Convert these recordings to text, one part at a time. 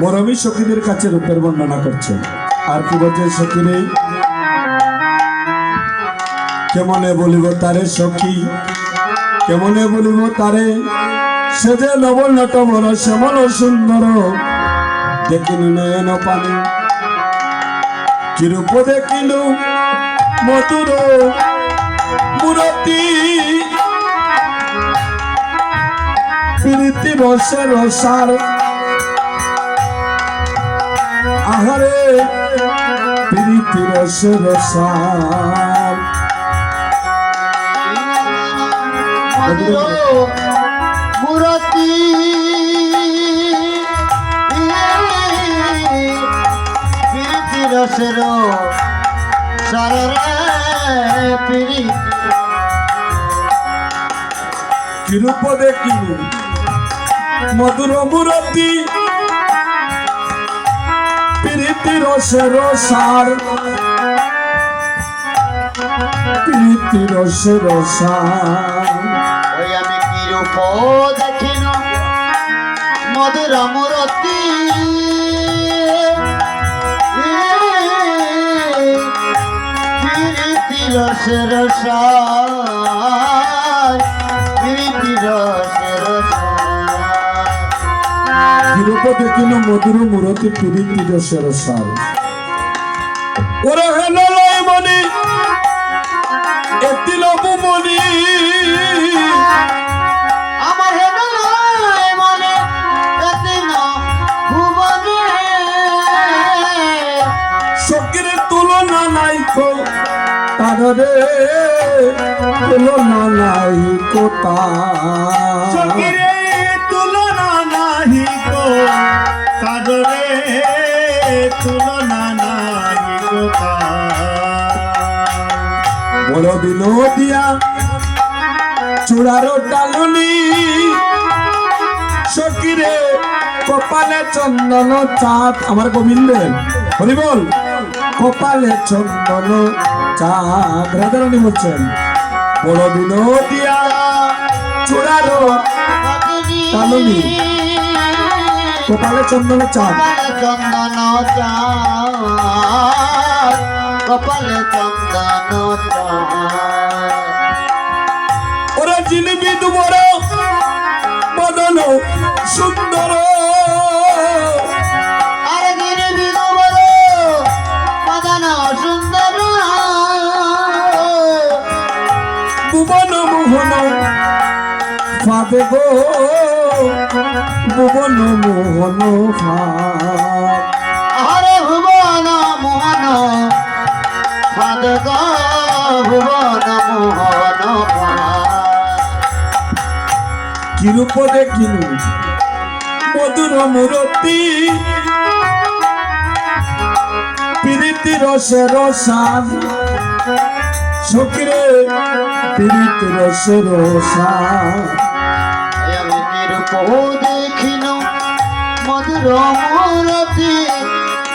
মরমী সখীদের কাছে রূপের বর্ণনা করছেন আর কি বলছে সখীরে? কেমনে বলিব তারে সখী? কেমনে বলিব তারে? সে যে নবল নটবর শ্যামল সুন্দর। দেখিনু নয়ন পানি। কিরূপ দেখিনু মধুর? রসে রসার আহারে প্রীতি রসে রসার মধুর প্রীতি রসের সররে প্রীতি কিরূপ দেখিনু মধুর মূরতি প্রীতি রসে রসার। প্রীতি রসে রসার। ওই আমি কি রূপ দেখিন মধুর মূরতি প্রীতি রসের। কিরূপ দেখিনু মধুর মূরতি প্রীতি রসে রসার ওরে হেন লয় মনি এতি লবু মনি নাই কো তারে তুলনা নাই কো বড় বিনোদিয়া, চূড়ারো ডালুনি। সকিরে কপালে চন্দন চাঁদ। আমার গোবিন্দের হরি বল, কপালে চন্দন চাঁদ। রাধারানী বলছেন, বড় বিনোদিয়া, চূড়ারো কালনি। কপালে চন্দন চাঁদ। চন্দন চাঁদ। কপালে চন্দন ওরা জিলিপি দুবর বদন সুন্দর। ফাদে গো। ভুবন মোহন ফাদ ভুবন মোহন কিরূপ দেখিনু মধুর মূরতি, প্রীতি রসে রসান সকিরে প্রীতি রসে রসান আমি নিরূপ দেখিন মধুর মূরতি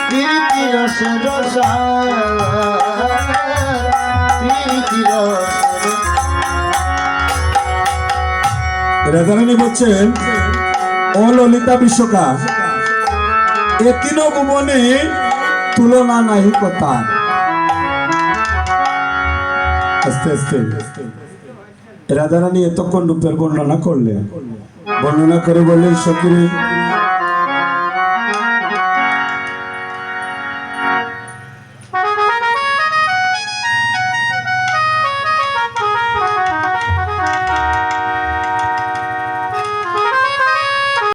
প্রীতি রস রসা। রাধারানী বলছেন ও ললিতা বিশ্বকা এ তিন ভুবনে তুলনা নাই কথা। আস্তে আস্তে। রাধারানী এতক্ষণ রূপের বর্ণনা করলে বর্ণনা করে বললেন সকিরে